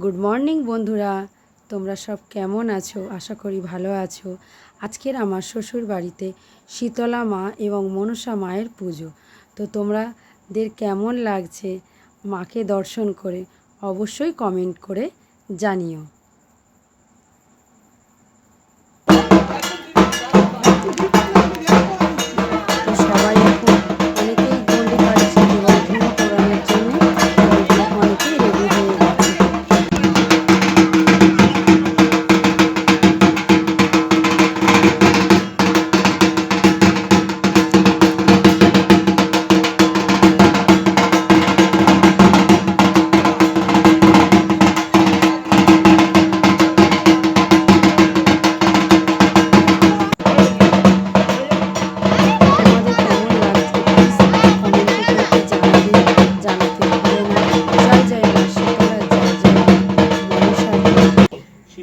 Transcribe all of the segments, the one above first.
Good morning বন্ধুরা। তোমরা সব কেমন আছো? আশা করি ভালো আছো। আজকের আমার শ্বশুর বাড়িতে শীতলা মা এবং মনসা মায়ের পুজো। তো তোমাদের কেমন লাগছে মাকে দর্শন করে অবশ্যই কমেন্ট করে জানিও।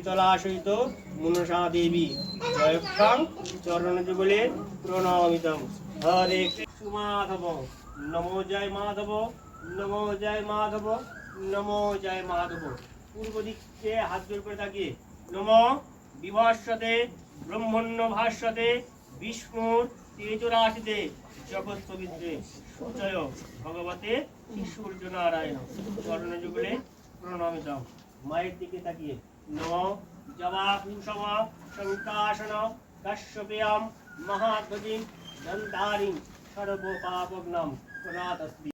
শীতলা সহিত মনসা দেবী। জয়ক্ষাং চরণ যুগলে প্রণমিতম। হরে মাধব। নমো জয় মাধব। নমো জয় মাধব। নমো জয় মাধব। পূর্ব দিকে হাত জোর করে তাকিয়ে। নম বিভাস্বতে ব্রহ্মণ্য ভাস্বতে বিষ্ণুর তেজরাশিতে, জগৎ পবিত্রে। সূচয় ভগবতে সূর্য নারায়ণ। চরণ যুগলে প্রণমিতম। মায়ের দিকে তাকিয়ে। नो जवाहूषव शङ्काशन कश्यप्यां महाध्वजिं दन्तारिं सर्वोपावग्नं पुनादस्ति